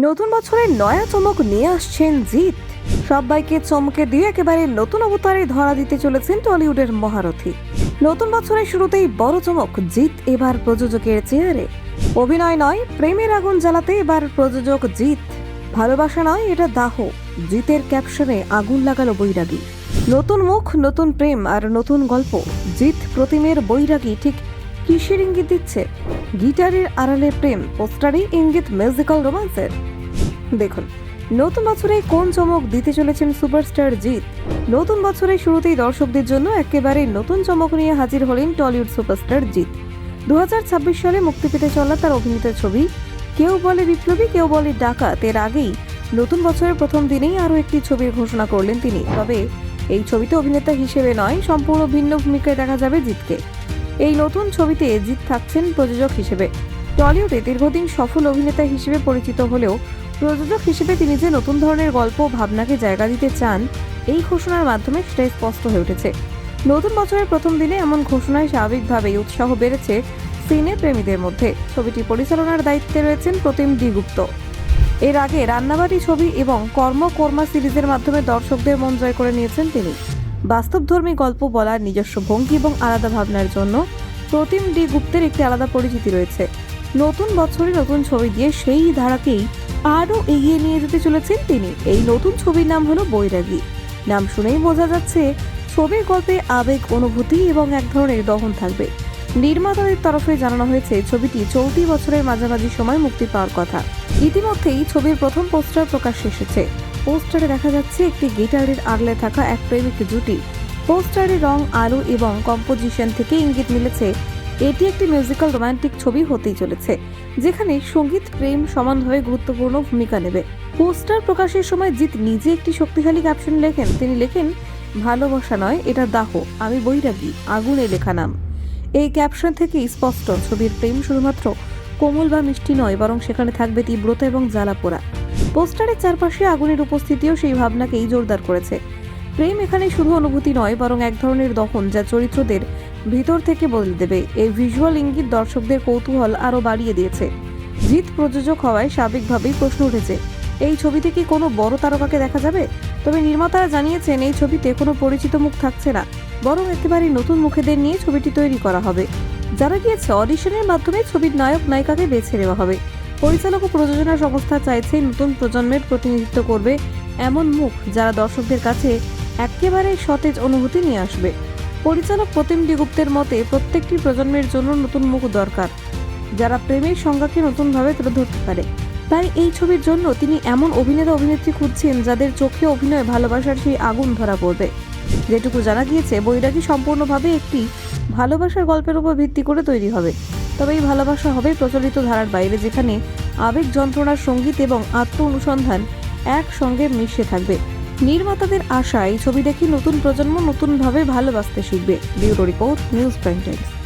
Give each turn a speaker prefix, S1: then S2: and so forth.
S1: নতুন বছরের নয়া চমক নিয়ে আসছেন জিৎ। সবাইকে চমকে দিয়ে একেবারে নতুন অবতারে ধরা দিতে চলেছেন টলিউডের মহারথী। নতুন বছরের শুরুতেই বড় চমক জিৎ এবার প্রযোজকের চেয়ারে। অভিনয় নয়, প্রেমের আগুন জ্বালাতে এবার প্রযোজক জিৎ। ভালোবাসা নয়, এটা দাহ। জিতের ক্যাপশনে আগুন লাগালো বৈরাগী। নতুন মুখ, নতুন প্রেম আর নতুন গল্প। জিৎ প্রতিমের বৈরাগী, ঠিক কিসের ইঙ্গিত দিচ্ছে? গিটারের আড়ালে প্রেম পোস্টারে ইঙ্গিত মিউজিক্যাল রোমান্সের। দেখুন, নতুন বছরে কোন চমক দিতে চলেছেন সুপারস্টার জিৎ? নতুন বছরের শুরুতেই দর্শকদের জন্য একেবারে নতুন চমক নিয়ে হাজির হলেন টলিউড সুপারস্টার জিৎ। দু সালে মুক্তি পেতে চলা তার অভিনীত ছবি, কেউ বলে বিপ্লবী, কেউ বলে ডাকাত, এর আগেই নতুন বছরের প্রথম দিনেই আরও একটি ছবির ঘোষণা করলেন তিনি। তবে এই ছবিতে অভিনেতা হিসেবে নয়, সম্পূর্ণ ভিন্ন ভূমিকায় দেখা যাবে জিৎকে। এই নতুন ছবিতে জিৎ থাকছেন প্রযোজক হিসেবে। টলিউডে দীর্ঘদিন সফল অভিনেতা হিসেবে পরিচিত হলেও প্রযোজক হিসেবে তিনি যে নতুন ধরনের গল্প ভাবনাকে জায়গা দিতে চান, এই ঘোষণার মাধ্যমে সেটাই স্পষ্ট হয়ে উঠেছে। নতুন বছরের প্রথম দিনে এমন ঘোষণায় স্বাভাবিকভাবেই উৎসাহ বেড়েছে সিনে প্রেমীদের মধ্যে। ছবিটি পরিচালনার দায়িত্বে রয়েছেন প্রতিম দ্বিগুপ্ত। এর আগে রান্নাবাড়ি ছবি এবং কর্ম কর্মা সিরিজের মাধ্যমে দর্শকদের মন জয় করে নিয়েছেন তিনি। বাস্তবধর্মী গল্প বলার নিজস্ব ভঙ্গি এবং আলাদা ভাবনার জন্য প্রতিম ডি গুপ্তের একটি আলাদা পরিচিতি রয়েছে। নতুন বছরে নতুন ছবি দিয়ে সেই ধারাকেই আরও এগিয়ে নিয়ে যেতে চলেছেন তিনি। এই নতুন ছবির নাম হলো বৈরাগী। নাম শুনেই বোঝা যাচ্ছে, ছবির গল্পে আবেগ, অনুভূতি এবং এক ধরনের দহন থাকবে। নির্মাতাদের তরফে জানানো হয়েছে, ছবিটি চলতি বছরের মাঝামাঝি সময় মুক্তি পাওয়ার কথা। ইতিমধ্যেই ছবির প্রথম পোস্টার প্রকাশ এসেছে। পোস্টারে দেখা যাচ্ছে একটি গিটারের আগলে থাকা এক প্রেমিক জুটি। পোস্টারের রং, আলো এবং কম্পোজিশন থেকে ইঙ্গিত মিলেছে, এটি একটি মিউজিক্যাল রোমান্টিক ছবি হতেই চলেছে, যেখানে সংগীত, প্রেম সমানভাবে গুরুত্বপূর্ণ ভূমিকা নেবে। পোস্টার প্রকাশের সময় জিৎ নিজে একটি শক্তিশালী ক্যাপশন লেখেন। তিনি লেখেন, ভালোবাসা নয়, এটা দাহ, আমি বৈরাগী, আগুনে লেখা নাম। এই ক্যাপশন থেকেই স্পষ্ট, ছবির প্রেম শুধুমাত্র কোমল বা মিষ্টি নয়, বরং সেখানে থাকবে তীব্রতা এবং জ্বালা পোড়া পোস্টারের চারপাশে আগুনের উপস্থিতিও সেই ভাবনাকেই জোরদার করেছে। প্রেম এখানে শুধু অনুভূতি নয়, বরং এক ধরনের দহন যা চরিত্রদের ভিতর থেকে বদলে দেবে। এই ভিজুয়াল ইঙ্গিত দর্শকদের কৌতূহল আরও বাড়িয়ে দিয়েছে। জিৎ প্রযোজক হওয়ায় স্বাভাবিকভাবেই প্রশ্ন উঠেছে, এই ছবিতে কি কোনো বড় তারকাকে দেখা যাবে? তবে নির্মাতারা জানিয়েছেন, এই ছবিতে কোনো পরিচিত মুখ থাকছে না, বরং একেবারে নতুন মুখেদের নিয়ে ছবিটি তৈরি করা হবে। যারা গিয়েছে, অডিশনের মাধ্যমে ছবির নায়ক নায়িকাকে বেছে নেওয়া হবে। পরিচালক ও প্রযোজনা সংস্থা চাইছে নতুন প্রজন্মের প্রতিনিধিত্ব করবে এমন মুখ যারা দর্শকদের কাছে একেবারে সতেজ অনুভূতি নিয়ে আসবে। পরিচালক প্রতিম দিগুপ্তের মতে, প্রত্যেকটি প্রজন্মের জন্য নতুন মুখ দরকার, যারা প্রেমের সংজ্ঞাকে নতুনভাবে তুলে ধরতে পারে। তাই এই ছবির জন্য তিনি এমন অভিনেতা অভিনেত্রী খুঁজছেন যাদের চোখে অভিনয় ভালোবাসার সেই আগুন ধরা পড়বে। যেটুকু জানা গিয়েছে, বৈরাগী সম্পূর্ণভাবে একটি ভালোবাসার গল্পের উপর ভিত্তি করে তৈরি হবে। তবে এই ভালোবাসা হবে প্রচলিত ধারার বাইরে, যেখানে আবেগ যন্ত্রণার সংগীত এবং আত্ম অনুসন্ধান একসঙ্গে মিশে থাকবে। নির্মাতাদের আশা এই ছবি দেখে নতুন প্রজন্ম নতুনভাবে ভালোবাসতে শিখবে। Bureau report, news times.